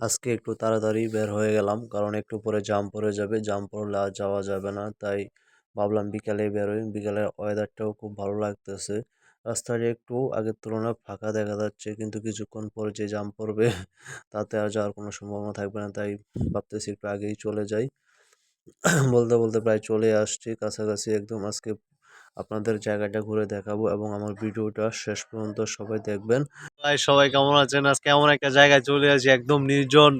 আজকে একটু তাড়াতাড়ি বের হয়ে গেলাম, কারণ একটু পরে জাম পড়ে যাবে। জাম পড়লে আর যাওয়া যাবে না, তাই ভাবলাম বিকালে বেরোই বিকালের ওয়েদারটাও খুব ভালো লাগতেছে। রাস্তাটা একটু আগের তুলনায় ফাঁকা দেখা যাচ্ছে, কিন্তু কিছুক্ষণ পরে যে জাম পড়বে, তাতে আর যাওয়ার কোনো সম্ভাবনা থাকবে না, তাই ভাবতেছি একটু আগেই চলে যাই। বলতে বলতে প্রায় চলে আসছি। কাছাকাছি একদম আজকে আপনাদের জায়গাটা ঘুরে দেখাবো এবং আমার ভিডিওটা শেষ পর্যন্ত সবাই দেখবেন। ভাই, সবাই কেমন আছেন? আজকে এমন একটা জায়গায় চলে আসি, একদম নির্জন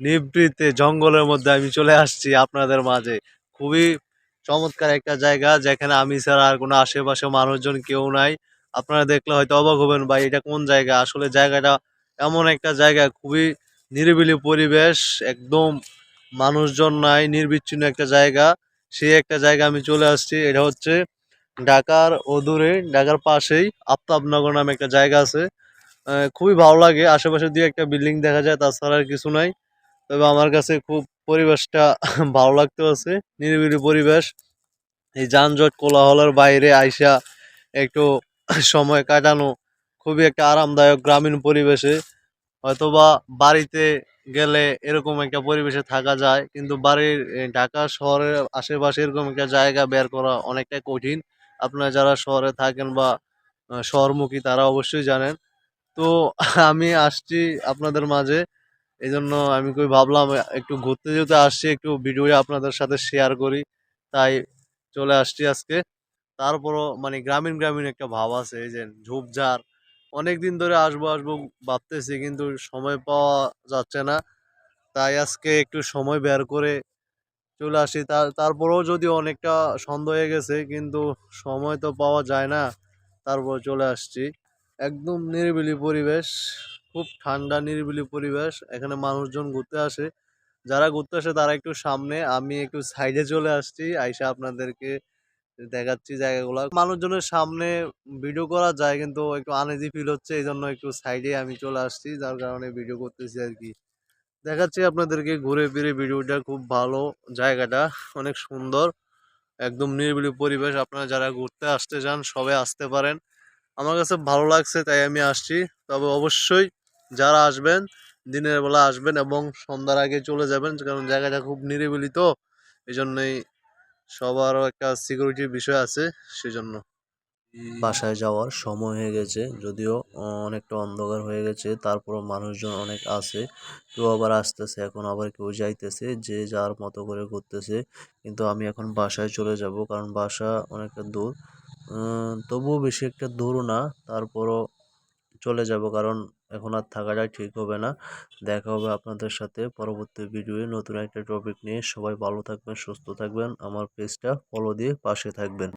নিবৃতে জঙ্গলের মধ্যে আমি চলে আসছি আপনাদের মাঝে। খুবই চমৎকার একটা জায়গা, যেখানে আমি ছাড়া আর কোনো আশেপাশে মানুষজন কেউ নাই। আপনারা দেখলে হয়তো অবাক হবেন, ভাই, এটা কোন জায়গা? আসলে জায়গাটা এমন একটা জায়গা, খুবই নিরিবিলি পরিবেশ, একদম মানুষজন নাই, নির্বিচ্ছিন্ন একটা জায়গা। সেই একটা জায়গা আমি চলে আসছি, এটা হচ্ছে ঢাকার অদূরে, ঢাকার পাশেই আফতাবনগর নামে একটা জায়গা আছে। খুবই ভালো লাগে। আশেপাশে দিয়ে একটা বিল্ডিং দেখা যায়, তাছাড়া আর কিছু নাই। তবে আমার কাছে খুব পরিবেশটা ভালো লাগতে আছে। নিরিবিলি পরিবেশ। এই যানজট কোলাহলের বাইরে আইসা একটু সময় কাটানো খুবই একটা আরামদায়ক গ্রামীণ পরিবেশে। হয়তোবা বাড়িতে গেলে এরকম একটা পরিবেশে থাকা যায়, কিন্তু বাড়ির ঢাকা শহরের আশেপাশে এরকম একটা জায়গা বের করা অনেকটাই কঠিন। আপনারা যারা শহরে থাকেন বা শহরমুখী তারা অবশ্যই জানেন। তো আমি আসছি আপনাদের মাঝে। এই জন্য আমি কই ভাবলাম, একটু ঘুরতে যেতে আসছি, একটু ভিডিও আপনাদের সাথে শেয়ার করি। তাই চলে আসছি আজকে। তারপরও মানে গ্রামীণ গ্রামীণ একটা ভাব আছে, এই যে ঝোপঝাড়। অনেক দিন ধরে আসব আসব ভাবতেছি, কিন্তু সময় পাওয়া যাচ্ছে না। তাই আজকে একটু সময় বের করে চলে আসি। তার তারপরেও যদি অনেকটা সন্দেহ হয়ে গেছে, কিন্তু সময় তো পাওয়া যায় না, তারপর চলে আসছি। একদম নিরিবিলি পরিবেশ, খুব ঠান্ডা, নিরিবিলি পরিবেশ। এখানে মানুষজন ঘুরতে আসে। যারা ঘুরতে আসে তারা একটু সামনে, আমি একটু সাইডে চলে আসছি। আইসা আপনাদেরকে দেখাচ্ছি জায়গাগুলো। মানুষজনের সামনে ভিডিও করা যায় কিন্তু একটু আনইজি ফিল হচ্ছে এই জন্য একটু সাইডে আমি চলে আসছি। যার কারণে ভিডিও করতেছি আর কি। দেখাচ্ছি আপনাদেরকে ঘুরে ফিরে ভিডিওটা খুব ভালো জায়গাটা, অনেক সুন্দর, একদম নিরিবিলি পরিবেশ। আপনারা যারা ঘুরতে আসতে চান সবাই আসতে পারেন। আমার কাছে ভালো লাগছে, তাই আমি আসছি। তবে অবশ্যই যারা আসবেন, দিনের বেলা আসবেন এবং সন্ধ্যার আগে চলে যাবেন, কারণ জায়গাটা খুব নিরিবিলি তো এই জন্যই সবারও একটা সিকিউরিটির বিষয় আছে, সেজন্য। বাসায় যাওয়ার সময় হয়ে গেছে, যদিও অনেকটা অন্ধকার হয়ে গেছে, তারপরও মানুষজন অনেক আছে, কেউ আবার আসতেছে, এখন আবার কেউ যাইতেছে, যে যার মতো করে ঘুরতেছে, কিন্তু আমি এখন বাসায় চলে যাব, কারণ বাসা অনেকটা দূর। তবুও বেশি একটা দূরও না, তারপরও চলে যাব, কারণ এখন আর থাকাটা ঠিক হবে না। দেখা হবে আপনাদের সাথে পরবর্তী ভিডিওয়ে নতুন একটা টপিক নিয়ে। সবাই ভালো থাকবেন, সুস্থ থাকবেন। আমার পেজটা ফলো দিয়ে পাশে থাকবেন।